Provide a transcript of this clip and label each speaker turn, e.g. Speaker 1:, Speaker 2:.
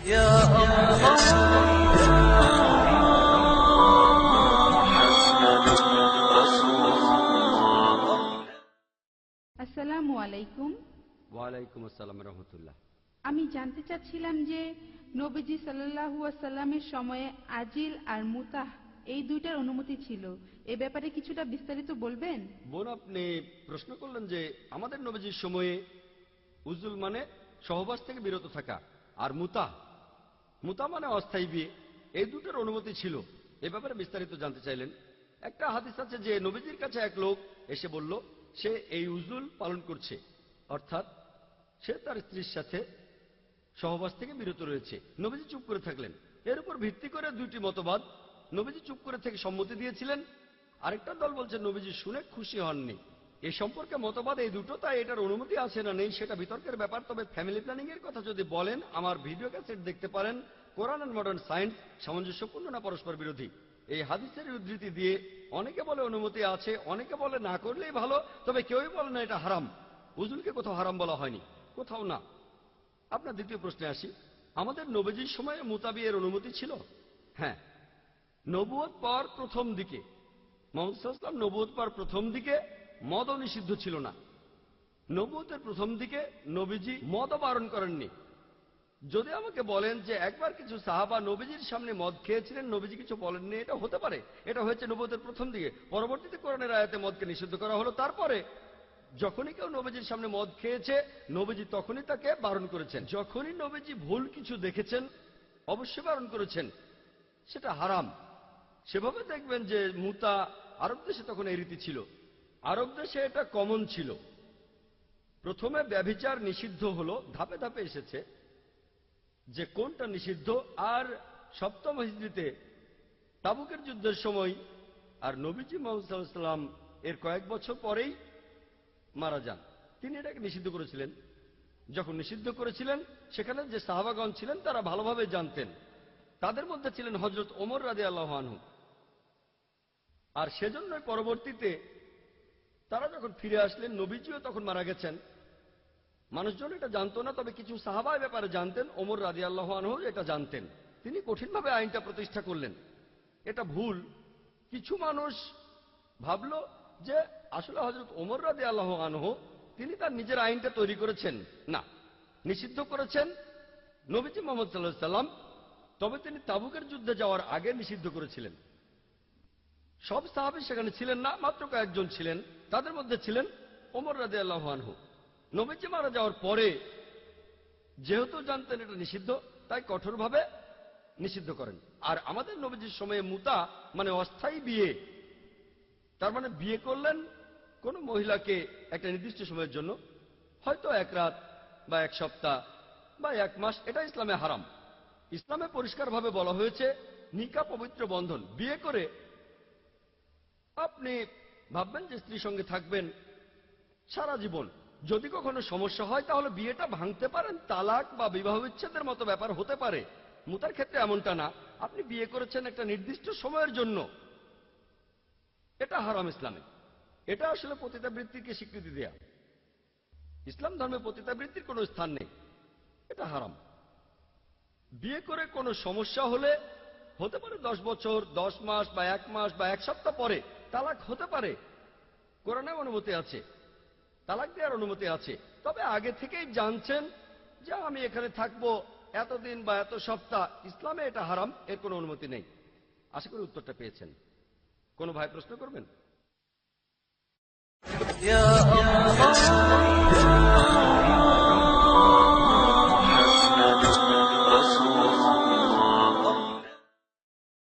Speaker 1: আসসালামু আলাইকুম।
Speaker 2: ওয়ালাইকুম আসসালাম রহমতুল্লাহ।
Speaker 1: আমি জানতে চাচ্ছিলাম যে নবীজি সাল্লাহু সাল্লামের সময়ে আজিল আর মুতাহ এই দুইটার অনুমতি ছিল। এ ব্যাপারে কিছুটা বিস্তারিত বলবেন?
Speaker 2: বোন আপনি প্রশ্ন করলেন যে আমাদের নবীজির সময়ে উজুল মানে সহবাস থেকে বিরত থাকা আর মুতা মুতা মানে অস্থায়ী বিয়ে। এই দুটোর অনুমতি ছিল। এ ব্যাপারে বিস্তারিত জানতে চাইলেন। একটা হাদিস আছে যে, নবীজির কাছে এক লোক এসে বলল, সে এই উজুল পালন করছে। অর্থাৎ, সে তার স্ত্রীর সাথে সহবাস থেকে বিরত রয়েছে। নবীজি চুপ করে থাকলেন। এর উপর ভিত্তি করে দুইটি মতবাদ নবীজি চুপ করে থেকে সম্মতি দিয়েছিলেন। আরেকটা দল বলছে, নবীজি শুনে খুশি হননি। এ সম্পর্কে মতবাদ এই দুটো, তাই এটার অনুমতি আছে না নেই সেটা বিতর্কের ব্যাপার। তবে ফ্যামিলি প্ল্যানিং এর কথা যদি বলেন, আমার ভিডিও ক্যাসেট দেখতে পারেন। কোরআন অ্যান্ড মডার্ন সায়েন্স সামঞ্জস্যপূর্ণ না পরস্পর বিরোধী? এই হাদিসের উদ্ধৃতি দিয়ে অনেকে বলে অনুমতি আছে, অনেকে বলে না করলেই ভালো, তবে কেউই বলে না এটা হারাম। উজুলকে কোথাও হারাম বলা হয়নি, কোথাও না। আপনার দ্বিতীয় প্রশ্নে আসি। আমাদের নবীজির সময়ে মুতাবিয়ের অনুমতি ছিল? হ্যাঁ। নবুয়ত পাওয়ার প্রথম দিকে, মোহাম্মদ নবুয়ত পাওয়ার প্রথম দিকে মদও নিষিদ্ধ ছিল না। নবুয়তের প্রথম দিকে নবীজি মদও বারণ করেননি। যদি আমাকে বলেন যে একবার কিছু সাহাবা নবীজির সামনে মদ খেয়েছিলেন, নবীজি কিছু বলেননি, এটা হতে পারে। এটা হয়েছে নবুয়তের প্রথম দিকে। পরবর্তীতে কোরআনের আয়াতে মদকে নিষিদ্ধ করা হলো। তারপরে যখনই কেউ নবীজির সামনে মদ খেয়েছে, নবীজি তখনই তাকে বারণ করেছেন। যখনই নবীজি ভুল কিছু দেখেছেন, অবশ্যই বারণ করেছেন। সেটা হারাম। সেভাবে দেখবেন যে মুতা আরব দেশে তখন এই রীতি ছিল। আরব দেশে এটা কমন ছিল। প্রথমে ব্যভিচার নিষিদ্ধ হলো, ধাপে ধাপে এসেছে যে কোনটা নিষিদ্ধ আর সপ্তম হিজড়িতে তাবুকের যুদ্ধের সময় আর নবীজি মোহাম্মদ সাল্লাম এর কয়েক বছর পরেই মারা যান। তিনি এটাকে নিষিদ্ধ করেছিলেন। যখন নিষিদ্ধ করেছিলেন, সেখানে যে সাহাবাগণ ছিলেন, তারা ভালোভাবে জানতেন। তাদের মধ্যে ছিলেন হজরত ওমর রাজে আল্লাহানহু আর সেজন্য পরবর্তীতে তারা যখন ফিরে আসলেন, নবীজিও তখন মারা গেছেন। মানুষজন এটা জানতো না, তবে কিছু সাহাবা ব্যাপারে জানতেন, ওমর রাজি আল্লাহানহু এটা জানতেন। তিনি কঠিনভাবে আইনটা প্রতিষ্ঠা করলেন। এটা ভুল। কিছু মানুষ ভাবল যে, আসলে হজরত ওমর রাজি আল্লাহ আনহ, তিনি তার নিজের আইনটা তৈরি করেছেন। না, নিষিদ্ধ করেছেন নবীজি মোহাম্মদ সাল্লাহ সাল্লাম তবে তিনি তাবুকের যুদ্ধে যাওয়ার আগে নিষিদ্ধ করেছিলেন। সব সাহাবি সেখানে ছিলেন না, মাত্র কয়েকজন ছিলেন। তাদের মধ্যে ছিলেন ওমর রাজে আল্লাহ আনহু। নবীজি মারা যাওয়ার পরে যেহেতু জানতেন এটা নিষিদ্ধ, তাই কঠোরভাবে নিষিদ্ধ করেন। আর আমাদের নবীজির সময়ে মুতা মানে অস্থায়ী বিয়ে, তার মানে বিয়ে করলেন কোন মহিলাকে একটা নির্দিষ্ট সময়ের জন্য, হয়তো এক রাত বা এক সপ্তাহ বা এক মাস, এটা ইসলামে হারাম। ইসলামে পরিষ্কারভাবে বলা হয়েছে, নিকা পবিত্র বন্ধন। বিয়ে করে আপনি ভাববেন যে স্ত্রীর সঙ্গে থাকবেন সারা জীবন। যদি কখনো সমস্যা হয়, তাহলে বিয়েটা ভাঙতে পারেন, তালাক বা বিবাহ বিচ্ছেদের মতো ব্যাপার হতে পারে। মুতার ক্ষেত্রে এমনটা না। আপনি বিয়ে করেছেন একটা নির্দিষ্ট সময়ের জন্য। এটা হারাম ইসলামে। এটা আসলে পতিতাবৃত্তিকে স্বীকৃতি দেয়া। ইসলাম ধর্মে পতিতাবৃত্তির কোনো স্থান নেই। এটা হারাম। বিয়ে করে কোনো সমস্যা হলে, হতে পারে দশ বছর, দশ মাস বা এক মাস বা এক সপ্তাহ পরে তালাক হতে পারে। কোরআনে অনুমতি আছে। তালাক দেওয়ার অনুমতি আছে। তবে আগে থেকেই জানছেন যে আমি এখানে থাকব এতদিন বা এত সপ্তাহ। ইসলামে এটা হারাম, এর কোনো অনুমতি নেই। আশা করি উত্তরটা পেয়েছেন। কোনো ভাই প্রশ্ন করবেন?